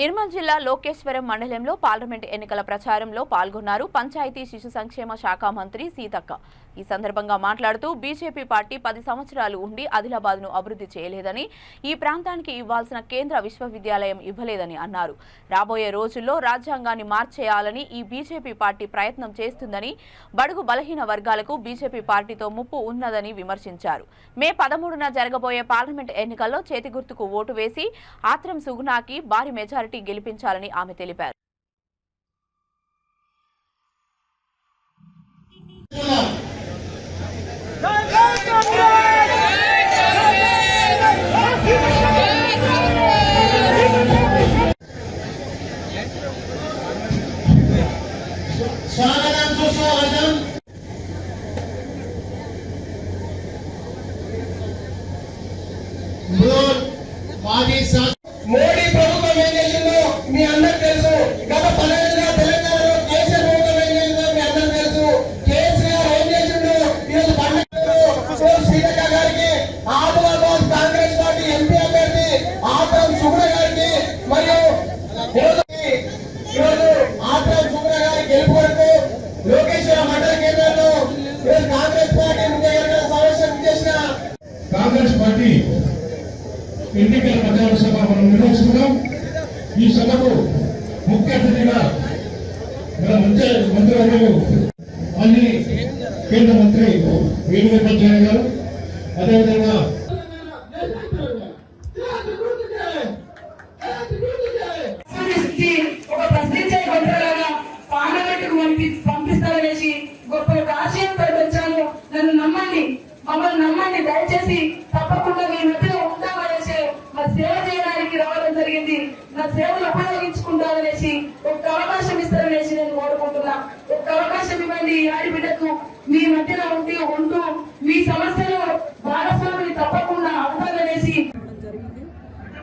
నిర్మల్ జిల్లా లోకేశ్వరం మండలంలో పార్లమెంట్ ఎన్నికల ప్రచారంలో పాల్గొన్నారు పంచాయతీ శిశు సంక్షేమ శాఖ మంత్రి సీతక్క. ఈ సందర్భంగా మాట్లాడుతూ బీజేపీ పార్టీ పది సంవత్సరాలు ఉండి ఆదిలాబాద్ను అభివృద్ధి చేయలేదని ఈ ప్రాంతానికి ఇవ్వాల్సిన కేంద్ర విశ్వవిద్యాలయం ఇవ్వలేదని అన్నారు. రాబోయే రోజుల్లో రాజ్యాంగాన్ని మార్చేయాలని ఈ బీజేపీ పార్టీ ప్రయత్నం చేస్తుందని బడుగు బలహీన వర్గాలకు బీజేపీ పార్టీతో ముప్పు ఉన్నదని విమర్శించారు. మే పదమూడున జరగబోయే పార్లమెంట్ ఎన్నికల్లో చేతి గుర్తుకు ఓటు వేసి ఆత్రం సుగుణాకి భారీ మెజారిటీ గెలిపించాలని ఆమె తెలిపారు. స్వాగతం సుస్వాగతం సా- ఎన్నికల ప్రచార సభ మనం నిర్వహిస్తున్నాం. ఈ సభకు ముఖ్య అతిథిగా మన మంత్రి మంత్రివర్యులు అన్ని కేంద్ర మంత్రి వేణుగోపాధ్యాయ గారు అదేవిధంగా నన్ను నమ్మండి మమ్మల్ని నమ్మండి దయచేసి తప్పకుండా మీ మధ్య సేవ చేయడానికి రావడం జరిగింది. నా సేవలు ఉపయోగించుకుంటారనేసి ఒక అవకాశం ఇస్తారనేసి నేను కోరుకుంటున్నా. ఒక అవకాశం ఇవ్వండి ఈ ఆడిబిడ్డకు. మీ మధ్యలో ఉండి ఉంటూ మీ సమస్యలు భాగస్వామిని తప్పకుండా అవుతారనేసి జరిగింది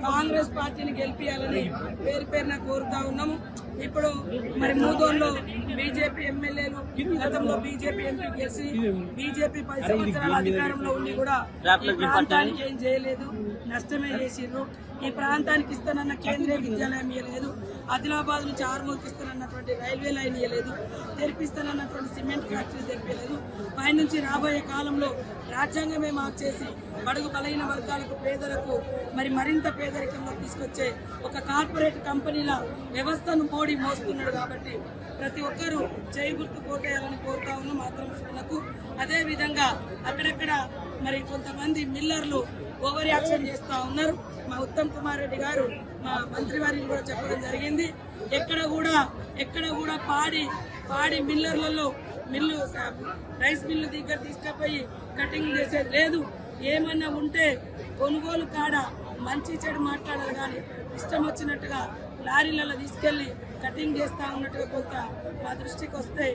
కాంగ్రెస్ పార్టీని గెలిపించాలని పేరు పేరున కోరుతా ఉన్నాము. ఇప్పుడు మరి మూదోల్లో బీజేపీ ఎమ్మెల్యేలు గతంలో బీజేపీ ఎంపీ గెలిచి బీజేపీ పది సంవత్సరాల అధికారంలో ఉండి కూడా ప్రాంతానికి ఏం చేయలేదు. నష్టమే చేసిర్రు ఈ ప్రాంతానికి ఇస్తానన్న కేంద్రీయ విద్యాలయం ఇవ్వలేదు ఆదిలాబాద్ నుంచి ఆర్మూర్కి ఇస్తానన్నటువంటి రైల్వే లైన్ ఇవ్వలేదు తెరిపిస్తానన్నటువంటి సిమెంట్ ఫ్యాక్టరీ తెరిపలేదు పైనుంచి రాబోయే కాలంలో రాజ్యాంగమే మార్చేసి బడుగు బలహీన వర్గాలకు పేదలకు మరి మరింత పేదరికంలో తీసుకొచ్చే ఒక కార్పొరేట్ కంపెనీల వ్యవస్థను మోడీ మోస్తున్నాడు కాబట్టి ప్రతి ఒక్కరూ చేయి గుర్తు కోటేయాలని కోరుతా ఉన్నాం. మాత్రం అదే విధంగా అక్కడక్కడ మరి కొంతమంది మిల్లర్లు ఓవర్ యాక్షన్ చేస్తూ ఉన్నారు. మా ఉత్తమ్ కుమార్ రెడ్డి గారు మా మంత్రి వారికి కూడా చెప్పడం జరిగింది. ఎక్కడ కూడా ఎక్కడ కూడా పాడి పాడి మిల్లర్లలో మిల్లు రైస్ మిల్లు దగ్గర తీసుకుపోయి కటింగ్ చేసేది లేదు. ఏమన్నా ఉంటే కొనుగోలు కాడ మంచి చెడు మాట్లాడాలి కానీ ఇష్టం వచ్చినట్టుగా లారీలలో తీసుకెళ్ళి కటింగ్ చేస్తా ఉన్నట్టుగా కొంత మా దృష్టికి వస్తే